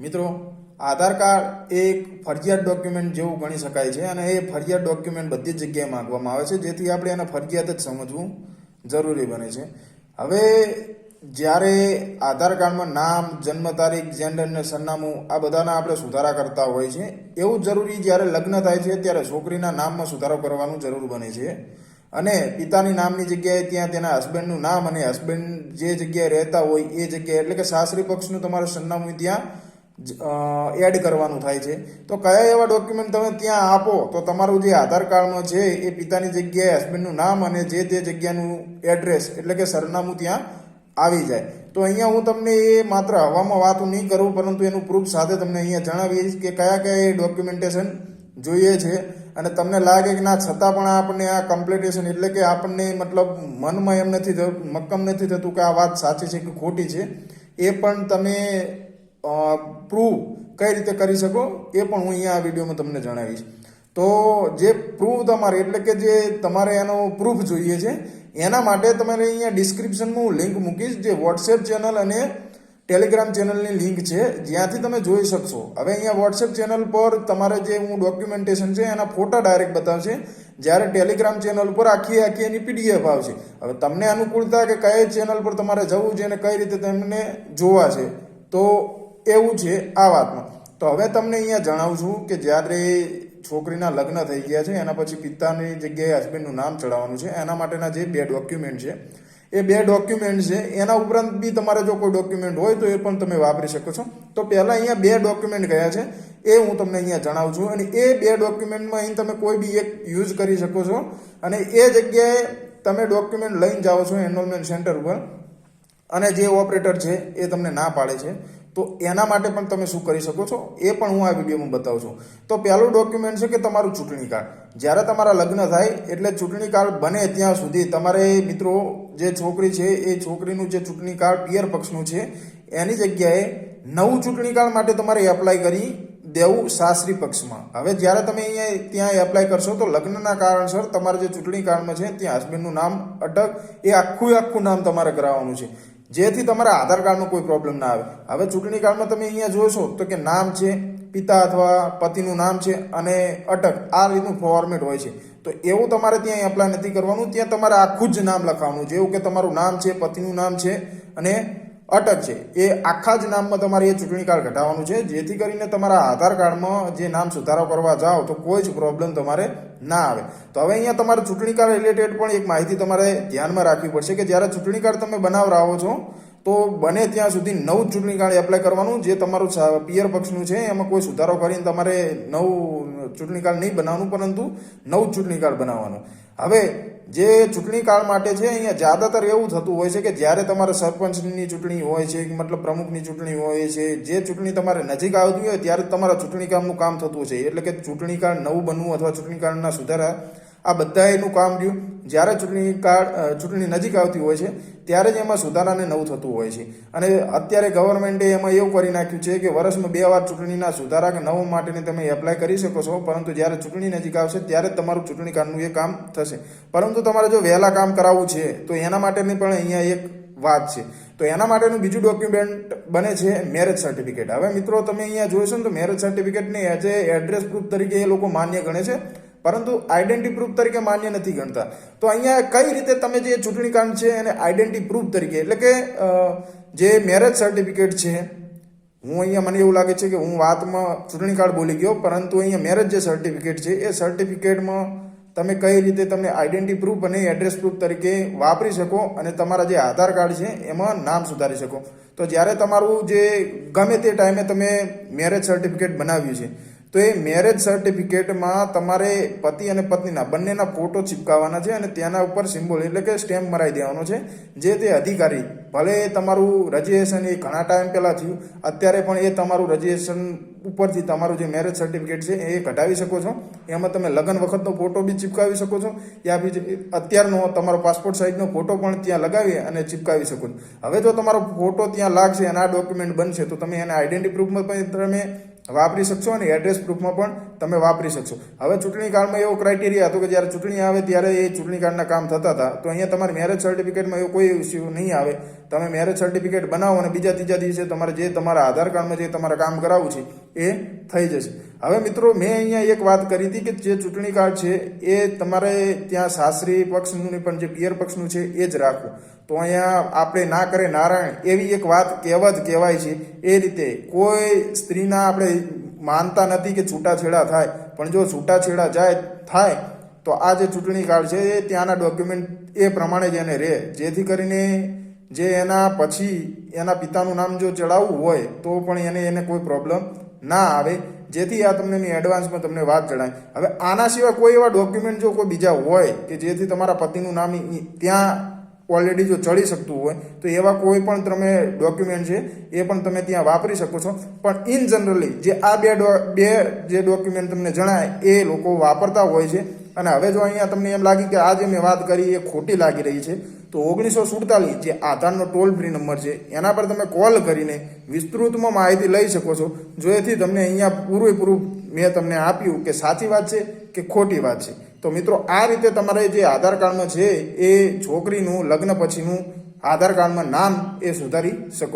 મિત્રો, આધાર કાર્ડ એક ફરજિયાત ડોક્યુમેન્ટ જેવું ગણી શકાય છે અને એ ફરજિયાત ડોક્યુમેન્ટ બધી જ જગ્યાએ માગવામાં આવે છે, જેથી આપણે એને ફરજિયાત જ સમજવું જરૂરી બને છે. હવે, જ્યારે આધાર કાર્ડમાં નામ, જન્મ તારીખ જેન્ડર અને સરનામું આ બધાના આપણે સુધારા કરતા હોય છે, એવું જરૂરી જ્યારે લગ્ન થાય છે, ત્યારે છોકરીના નામમાં સુધારો કરવાનું જરૂર બને છે. અને પિતાની નામની જગ્યાએ ત્યાં તેના હસબન્ડનું નામ અને હસબન્ડ જે જગ્યાએ રહેતા હોય એ જગ્યાએ, એટલે કે સાસરી પક્ષનું તમારું સરનામું ત્યાં એડ કરવાનું થાય છે. તો કયા એવા ડોક્યુમેન્ટ તમે ત્યાં આપો, તો તમારું જે આધાર કાર્ડમાં છે એ પિતાની જગ્યાએ હસબન્ડનું નામ અને જે તે જગ્યાનું એડ્રેસ એટલે કે સરનામું ત્યાં આવી જાય. તો અહીંયા હું તમને એ માત્ર હવામાં વાતો નહીં કરું, પરંતુ એનું પ્રૂફ સાથે તમને અહીંયા જણાવીશ કે કયા કયા એ ડોક્યુમેન્ટેશન જોઈએ છે. અને તમને લાગે કે ના, છતાં પણ આપણને આ કમ્પ્લિટેશન એટલે કે આપણને મતલબ મનમાં એમ નથી થતું, મક્કમ નથી થતું કે આ વાત સાચી છે કે ખોટી છે. એ પણ તમે પ્રૂવ કઈ રીતે કરી શકો એ પણ હું અહીંયા આ વિડીયોમાં તમને જણાવીશ. તો જે પ્રૂફ તમારે, એટલે કે જે તમારે એનો પ્રૂફ જોઈએ છે, એના માટે તમારે અહીંયા ડિસ્ક્રિપ્શનમાં હું લિંક મૂકીશ, જે વોટ્સએપ ચેનલ અને ટેલિગ્રામ ચેનલની લિંક છે, જ્યાંથી તમે જોઈ શકશો. હવે અહીંયા વોટ્સએપ ચેનલ પર તમારે જે હું ડોક્યુમેન્ટેશન છે, એના ફોટા ડાયરેક્ટ બતાવશે. જ્યારે ટેલિગ્રામ ચેનલ પર આખી આખી એની પીડીએફ આવશે. હવે તમને અનુકૂળતા કે કઈ ચેનલ પર તમારે જવું છે અને કઈ રીતે તમને જોવા છે, તો એવું છે, આ વાતમાં તો હવે તમને અહીંયા જણાવું છું કે જ્યારે છોકરીના લગ્ન થઈ ગયા છે, એના પછી પિતાની જગ્યાએ હસબન્ડનું નામ ચડાવવાનું છે, એના માટેના જે બે ડોક્યુમેન્ટ છે, એ બે ડોક્યુમેન્ટ છે, એના ઉપરાંત બી તમારે જો કોઈ ડોક્યુમેન્ટ હોય તો એ પણ તમે વાપરી શકો છો. તો પહેલાં અહીંયા બે ડોક્યુમેન્ટ કયા છે, એ હું તમને અહીંયા જણાવું છું. અને એ બે ડોક્યુમેન્ટમાં અહીં તમે કોઈ બી એક યુઝ કરી શકો છો. અને એ જગ્યાએ તમે ડોક્યુમેન્ટ લઈને જાઓ છો એનરોલમેન્ટ સેન્ટર ઉપર. અને જે ઓપરેટર છે, એ તમને ના પાડે છે. તો એના માટે પણ તમે શું કરી શકો છો? એ પણ હું આ વિડીયોમાં બતાવું છું. તો પહેલું ડોક્યુમેન્ટ છે કે તમારું ચૂંટણી કાર્ડ. જ્યારે તમારા લગ્ન થાય, એટલે ચૂંટણી કાર્ડ બને ત્યાં સુધી તમારે મિત્રો જે છોકરી છે, એ છોકરીનું જે ચૂંટણી કાર્ડ પિયર પક્ષનું છે, એની જગ્યાએ નવું ચૂંટણી કાર્ડ માટે તમારે એપ્લાય કરી દેવું સાસરી પક્ષમાં. હવે જ્યારે તમે અહીંયા ત્યાં એપ્લાય કરશો, તો લગ્નના કારણસર તમારે જે ચૂંટણી કાર્ડમાં છે, ત્યાં હસબન્ડનું નામ, અટક, એ આખું આખું નામ તમારે કરાવવાનું છે. જેથી તમારા આધાર કાર્ડનો કોઈ પ્રોબ્લેમ ના આવે. હવે ચૂંટણી કાર્ડમાં તમે અહીંયા જોશો તો કે નામ છે, પિતા અથવા પતિનું નામ છે અને અટક. આ રીતનું ફોર્મેટ હોય છે. તો એવું તમારે ત્યાં એપ્લાય નથી કરવાનું. ત્યાં તમારે આખું જ નામ લખાવવાનું જેવું કે તમારું નામ છે, પતિનું નામ છે અને અટક છે. એ આખા જ નામમાં તમારે એ ચૂંટણી કાર્ડ ઘટાડવાનું છે. જેથી કરીને તમારા આધાર કાર્ડમાં જે નામ સુધારો કરવા જાઓ તો કોઈ જ પ્રોબ્લેમ તમારે ના આવે. તો હવે અહીંયા તમારે ચૂંટણી કાર્ડ રિલેટેડ પણ એક માહિતી તમારે ધ્યાનમાં રાખવી પડશે કે જ્યારે ચૂંટણી કાર્ડ તમે બનાવરાવો છો, તો બને ત્યાં સુધી નવું ચૂંટણી કાર્ડ એપ્લાય કરવાનું જે તમારું પિયર પક્ષનું છે, એમાં કોઈ સુધારો કરીને તમારે નવું ચૂંટણી કાર્ડ નહીં બનાવવાનું, પરંતુ નવું ચૂંટણી કાર્ડ બનાવવાનું. હવે જે ચૂંટણી કાળ માટે છે, અહીંયા જ્યાદાતર એવું થતું હોય છે કે જ્યારે તમારે સરપંચની ચૂંટણી હોય છે, મતલબ પ્રમુખની ચૂંટણી હોય છે, જે ચૂંટણી તમારે નજીક આવતી હોય ત્યારે તમારા ચૂંટણી કામનું કામ થતું છે. એટલે કે ચૂંટણી કાળ નવું બનવું અથવા ચૂંટણી કાળના સુધારા આ બધા એનું કામ રહ્યું. જ્યારે ચૂંટણી કાર્ડ ચૂંટણી નજીક આવતી હોય છે, ત્યારે જ એમાં સુધારાને નવું થતું હોય છે. અને અત્યારે ગવર્મેન્ટે એમાં એવું કરી નાખ્યું છે કે વર્ષમાં બે વાર ચૂંટણીના સુધારા કે નવું માટેની તમે એપ્લાય કરી શકો છો, પરંતુ જ્યારે ચૂંટણી નજીક આવશે, ત્યારે તમારું ચૂંટણી કાર્ડનું એ કામ થશે. પરંતુ તમારે જો વહેલા કામ કરાવવું છે, તો એના માટેની પણ અહીંયા એક વાત છે. તો એના માટેનું બીજું ડોક્યુમેન્ટ બને છે મેરેજ સર્ટિફિકેટ હવે મિત્રો, તમે અહીંયા જોઈશો ને તો મેરેજ સર્ટિફિકેટને એઝ એ એડ્રેસ પ્રૂફ તરીકે એ લોકો માન્ય ગણે છે. પરંતુ આઈડેન્ટિટી પ્રૂફ તરીકે માન્ય નથી ગણતા. તો અહીંયા કઈ રીતે તમે જે ચૂંટણી કાર્ડ છે એને આઈડેન્ટિટી પ્રૂફ તરીકે, એટલે કે જે મેરેજ સર્ટિફિકેટ છે, હું અહીંયા મને એવું લાગે છે કે હું વાતમાં ચૂંટણી કાર્ડ બોલી ગયો, પરંતુ અહીંયા મેરેજ જે સર્ટિફિકેટ છે, એ સર્ટિફિકેટમાં તમે કઈ રીતે તમે આઈડેન્ટિટી પ્રૂફ અને એડ્રેસ પ્રૂફ તરીકે વાપરી શકો અને તમારા જે આધાર કાર્ડ છે એમાં નામ સુધારી શકો. તો જ્યારે તમારું જે ગમે તે ટાઈમે તમે મેરેજ સર્ટિફિકેટ બનાવ્યું છે તો એ મેરેજ સર્ટિફિકેટમાં તમારે પતિ અને પત્નીના બંનેના ફોટો ચિપકાવવાના છે અને તેના ઉપર સિમ્બોલ એટલે કે સ્ટેમ્પ મરાઈ દેવાનો છે. જે તે અધિકારી, ભલે તમારું રજિસ્ટ્રેશન એ ઘણા ટાઈમ પહેલાં થયું, અત્યારે પણ એ તમારું રજિસ્ટ્રેશન ઉપરથી તમારું જે મેરેજ સર્ટિફિકેટ છે એ કઢાવી શકો છો. એમાં તમે લગ્ન વખતનો ફોટો બી ચિપકાવી શકો છો. યા બી અત્યારનો તમારો પાસપોર્ટ સાઇઝનો ફોટો પણ ત્યાં લગાવી અને ચિપકાવી શકો છો. હવે જો તમારો ફોટો ત્યાં લાગશે અને આ ડોક્યુમેન્ટ બનશે, તો તમે એને આઈડેન્ટિટી પ્રૂફમાં પણ તમે વાપરી શકશો અને એડ્રેસ પ્રૂફમાં પણ તમે વાપરી શકશો. હવે ચૂંટણી કાર્ડમાં એવો ક્રાઇટેરિયા હતો કે જ્યારે ચૂંટણી આવે ત્યારે એ ચૂંટણી કાર્ડના કામ થતા હતા. તો અહીંયા તમારે મેરેજ સર્ટિફિકેટમાં એવો કોઈ ઇસ્યુ નહીં આવે. તમે મેરેજ સર્ટિફિકેટ બનાવો અને બીજા ત્રીજા દિવસે તમારે જે તમારા આધાર કાર્ડમાં જે તમારે કામ કરાવવું છે એ થઈ જશે. હવે મિત્રો, મેં અહીંયા એક વાત કરી હતી કે જે ચૂંટણી કાર્ડ છે, એ તમારે ત્યાં સાસરી પક્ષનું પણ જે પિયર પક્ષનું છે, એ જ રાખવું. તો અહીંયા આપણે ના કરે નારાયણ, એવી એક વાત કહેવત કહેવાય છે, એ રીતે કોઈ સ્ત્રીના આપણે માનતા નથી કે છૂટાછેડા થાય, પણ જો છૂટાછેડા જાય, થાય, તો આ જે ચૂંટણી કાર્ડ છે, એ ત્યાંના ડોક્યુમેન્ટ એ પ્રમાણે જ એને રહે. જેથી કરીને જે એના પછી એના પિતાનું નામ જો ચડાવવું હોય, તો પણ એને એને કોઈ પ્રોબ્લેમ ના આવે. જેથી આ તમને એની એડવાન્સમાં તમને વાત જણાય. હવે આના સિવાય કોઈ એવા ડોક્યુમેન્ટ જો કોઈ બીજા હોય કે જેથી તમારા પતિનું નામ ત્યાં ઓલરેડી જો ચડી શકતું હોય, તો એવા કોઈ પણ તમે ડોક્યુમેન્ટ છે, એ પણ તમે ત્યાં વાપરી શકો છો. પણ ઇન જનરલી જે આ બે બે જે ડોક્યુમેન્ટ તમને જણાય, એ લોકો વાપરતા હોય છે. અને હવે જો અહીંયા તમને એમ લાગી કે આ જે મેં વાત કરી, એ ખોટી લાગી રહી છે. તો ઓગણીસો સુડતાલીસ જે આધારનો ટોલ ફ્રી નંબર છે, એના પર તમે કોલ કરીને વિસ્તૃતમાં માહિતી લઈ શકો છો, જો એથી તમને અહીંયા પૂરેપૂરું મેં તમને આપ્યું કે સાચી વાત છે કે ખોટી વાત છે. તો મિત્રો, આ રીતે તમારે જે આધાર કાર્ડમાં છે એ છોકરીનું લગ્ન પછીનું આધાર કાર્ડમાં નામ એ સુધારી શકો છો.